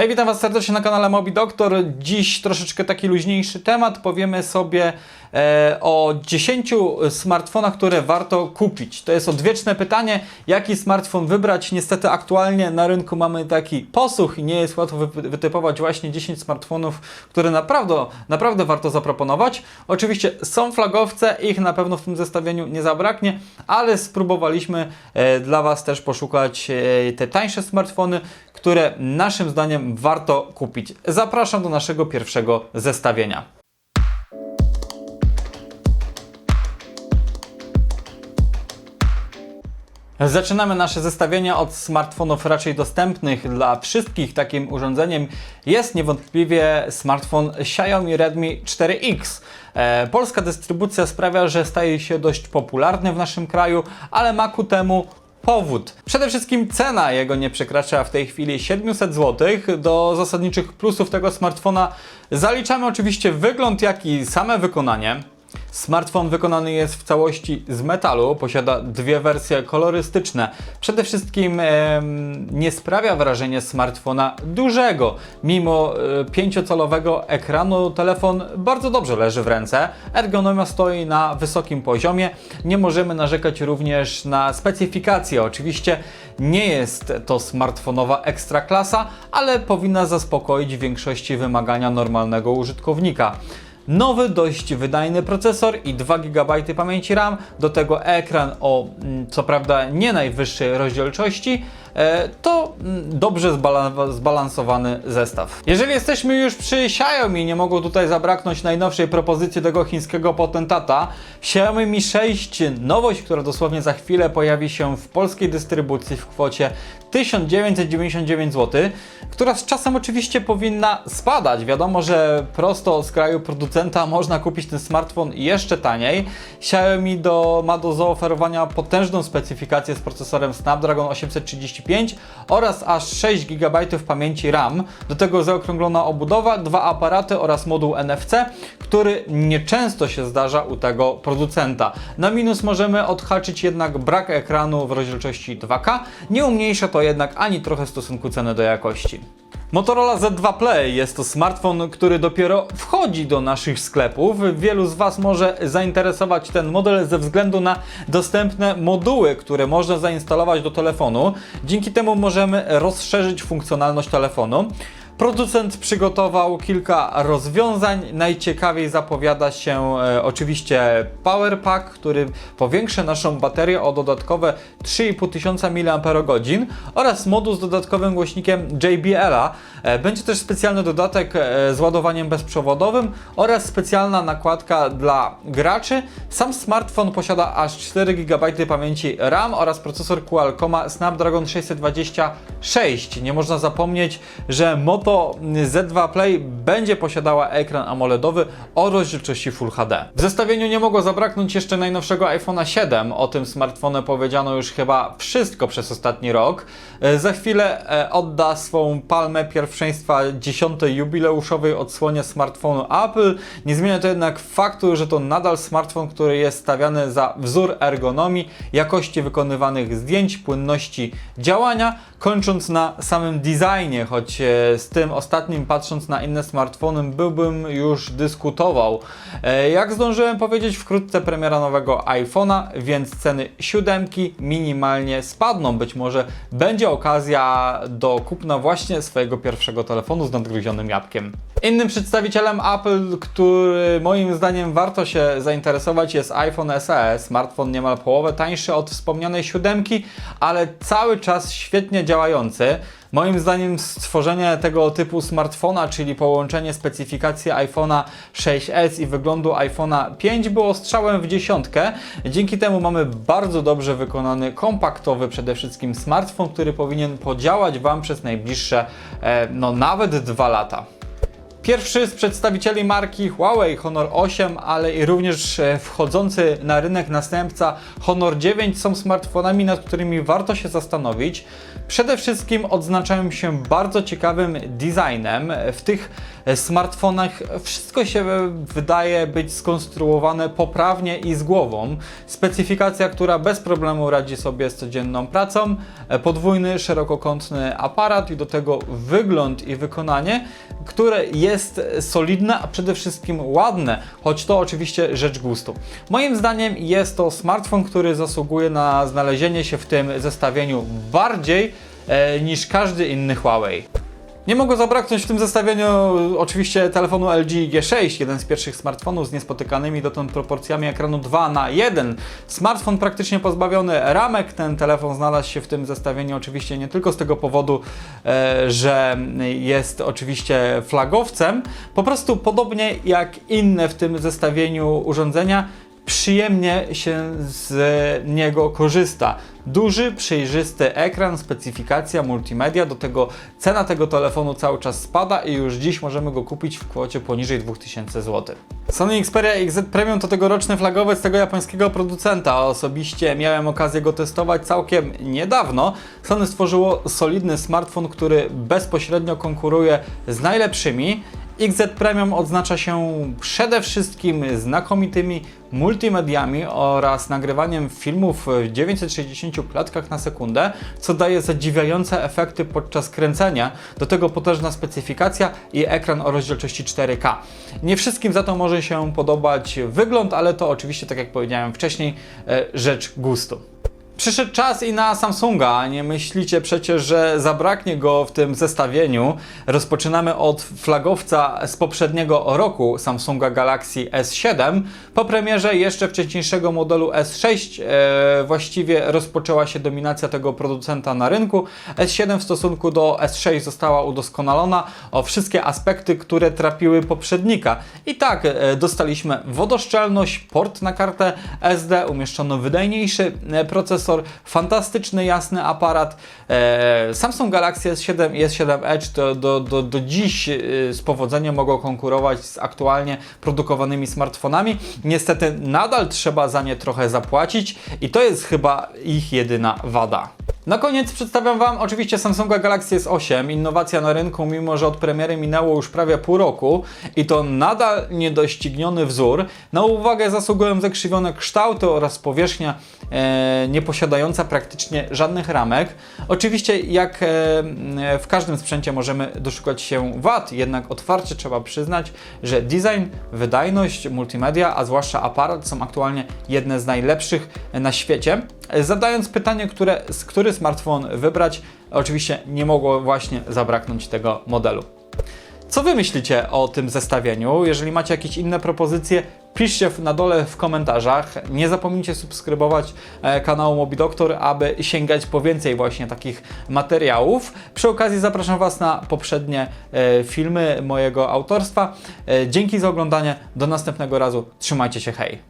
Hej, witam Was serdecznie na kanale Mobi Doktor. Dziś troszeczkę taki luźniejszy temat. Powiemy sobie e, o 10 smartfonach, które warto kupić. To jest odwieczne pytanie, jaki smartfon wybrać. Niestety aktualnie na rynku mamy taki posłuch i nie jest łatwo wy- wytypować właśnie 10 smartfonów, które naprawdę, naprawdę warto zaproponować. Oczywiście są flagowce, ich na pewno w tym zestawieniu nie zabraknie, ale spróbowaliśmy e, dla Was też poszukać e, te tańsze smartfony, które naszym zdaniem warto kupić. Zapraszam do naszego pierwszego zestawienia. Zaczynamy nasze zestawienie od smartfonów raczej dostępnych dla wszystkich. Takim urządzeniem jest niewątpliwie smartfon Xiaomi Redmi 4X. E, polska dystrybucja sprawia, że staje się dość popularny w naszym kraju, ale ma ku temu powód. Przede wszystkim cena jego nie przekracza w tej chwili 700 zł. Do zasadniczych plusów tego smartfona zaliczamy oczywiście wygląd, jak i same wykonanie. Smartfon wykonany jest w całości z metalu, posiada dwie wersje kolorystyczne. Przede wszystkim em, nie sprawia wrażenia smartfona dużego. Mimo e, 5-calowego ekranu telefon bardzo dobrze leży w ręce. Ergonomia stoi na wysokim poziomie. Nie możemy narzekać również na specyfikację. Oczywiście nie jest to smartfonowa ekstraklasa, ale powinna zaspokoić większości wymagania normalnego użytkownika. Nowy, dość wydajny procesor i 2 GB pamięci RAM, do tego ekran o mm, co prawda nie najwyższej rozdzielczości, to mm, dobrze zbala- zbalansowany zestaw. Jeżeli jesteśmy już przy Xiaomi, nie mogło tutaj zabraknąć najnowszej propozycji tego chińskiego potentata. Xiaomi Mi 6, nowość, która dosłownie za chwilę pojawi się w polskiej dystrybucji w kwocie 1999 zł, która z czasem oczywiście powinna spadać. Wiadomo, że prosto z kraju producenta można kupić ten smartfon jeszcze taniej. Xiaomi do, ma do zaoferowania potężną specyfikację z procesorem Snapdragon 835 oraz aż 6 GB pamięci RAM. Do tego zaokrąglona obudowa, dwa aparaty oraz moduł NFC, który nieczęsto się zdarza u tego producenta. Na minus możemy odhaczyć jednak brak ekranu w rozdzielczości 2K. Nie umniejsza to jednak ani trochę stosunku ceny do jakości. Motorola Z2 Play jest to smartfon, który dopiero wchodzi do naszych sklepów. Wielu z Was może zainteresować ten model ze względu na dostępne moduły, które można zainstalować do telefonu. Dzięki temu możemy rozszerzyć funkcjonalność telefonu. Producent przygotował kilka rozwiązań. Najciekawiej zapowiada się e, oczywiście Power Pack, który powiększy naszą baterię o dodatkowe 3500 mAh oraz moduł z dodatkowym głośnikiem JBL-a. E, będzie też specjalny dodatek e, z ładowaniem bezprzewodowym oraz specjalna nakładka dla graczy. Sam smartfon posiada aż 4 GB pamięci RAM oraz procesor Qualcomma Snapdragon 626. Nie można zapomnieć, że Moto Z2 Play będzie posiadała ekran AMOLEDowy o rozdzielczości Full HD. W zestawieniu nie mogło zabraknąć jeszcze najnowszego iPhone'a 7. O tym smartfonie powiedziano już chyba wszystko przez ostatni rok. E, Za chwilę e, odda swą palmę pierwszeństwa 10. jubileuszowej odsłonie smartfonu Apple. Nie zmienia to jednak faktu, że to nadal smartfon, który jest stawiany za wzór ergonomii, jakości wykonywanych zdjęć, płynności działania, kończąc na samym designie, choć e, z tym ostatnim patrząc na inne smartfony byłbym już dyskutował. E, Jak zdążyłem powiedzieć, wkrótce premiera nowego iPhone'a, więc ceny siódemki minimalnie spadną. Być może będzie okazja do kupna właśnie swojego pierwszego telefonu z nadgryzionym jabłkiem. Innym przedstawicielem Apple, który moim zdaniem warto się zainteresować jest iPhone SE. Smartfon niemal połowę tańszy od wspomnianej siódemki, ale cały czas świetnie działający. Moim zdaniem stworzenie tego typu smartfona, czyli połączenie specyfikacji iPhone'a 6s i wyglądu iPhone'a 5 było strzałem w dziesiątkę. Dzięki temu mamy bardzo dobrze wykonany, kompaktowy przede wszystkim smartfon, który powinien podziałać Wam przez najbliższe, e, no nawet dwa lata. Pierwszy z przedstawicieli marki Huawei Honor 8, ale i również e, wchodzący na rynek następca Honor 9 są smartfonami, nad którymi warto się zastanowić. Przede wszystkim odznaczają się bardzo ciekawym designem. W tych e, smartfonach wszystko się e, wydaje być skonstruowane poprawnie i z głową. Specyfikacja, która bez problemu radzi sobie z codzienną pracą, podwójny, szerokokątny aparat i do tego wygląd i wykonanie, które jest solidne, a przede wszystkim ładne, choć to oczywiście rzecz gustu. Moim zdaniem jest to smartfon, który zasługuje na znalezienie się w tym zestawieniu bardziej e, niż każdy inny Huawei. Nie mogło zabraknąć w tym zestawieniu oczywiście telefonu LG G6, jeden z pierwszych smartfonów z niespotykanymi dotąd proporcjami ekranu 2 na 1. Smartfon praktycznie pozbawiony ramek. Ten telefon znalazł się w tym zestawieniu oczywiście nie tylko z tego powodu, e, że jest oczywiście flagowcem, po prostu podobnie jak inne w tym zestawieniu urządzenia, przyjemnie się z niego korzysta. Duży, przejrzysty ekran, specyfikacja, multimedia, do tego cena tego telefonu cały czas spada i już dziś możemy go kupić w kwocie poniżej 2000 zł. Sony Xperia XZ Premium to tegoroczny flagowiec tego japońskiego producenta. Osobiście miałem okazję go testować całkiem niedawno. Sony stworzyło solidny smartfon, który bezpośrednio konkuruje z najlepszymi. XZ Premium odznacza się przede wszystkim znakomitymi multimediami oraz nagrywaniem filmów w 960 klatkach na sekundę, co daje zadziwiające efekty podczas kręcenia. Do tego potężna specyfikacja i ekran o rozdzielczości 4K. Nie wszystkim za to może się podobać wygląd, ale to oczywiście, tak jak powiedziałem wcześniej, e, rzecz gustu. Przyszedł czas i na Samsunga. Nie myślicie przecież, że zabraknie go w tym zestawieniu. Rozpoczynamy od flagowca z poprzedniego roku Samsunga Galaxy S7. Po premierze jeszcze wcześniejszego modelu S6 e, właściwie rozpoczęła się dominacja tego producenta na rynku. S7 w stosunku do S6 została udoskonalona o wszystkie aspekty, które trapiły poprzednika. I tak e, dostaliśmy wodoszczelność, port na kartę SD, umieszczono wydajniejszy e, procesor, fantastyczny, jasny aparat. E, Samsung Galaxy S7 i S7 Edge to do, do, do dziś e, z powodzeniem mogą konkurować z aktualnie produkowanymi smartfonami. Niestety nadal trzeba za nie trochę zapłacić i to jest chyba ich jedyna wada. Na koniec przedstawiam Wam oczywiście Samsunga Galaxy S8, innowacja na rynku, mimo że od premiery minęło już prawie pół roku i to nadal niedościgniony wzór. Na uwagę zasługują zakrzywione kształty oraz powierzchnia e, nie posiadająca praktycznie żadnych ramek. Oczywiście jak e, w każdym sprzęcie możemy doszukać się wad, jednak otwarcie trzeba przyznać, że design, wydajność, multimedia, a zwłaszcza aparat są aktualnie jedne z najlepszych na świecie. Zadając pytanie, które, który smartfon wybrać, oczywiście nie mogło właśnie zabraknąć tego modelu. Co Wy myślicie o tym zestawieniu? Jeżeli macie jakieś inne propozycje, piszcie na dole w komentarzach. Nie zapomnijcie subskrybować e, kanału Mobidoktor, aby sięgać po więcej właśnie takich materiałów. Przy okazji zapraszam Was na poprzednie e, filmy mojego autorstwa. E, dzięki za oglądanie. Do następnego razu. Trzymajcie się. Hej!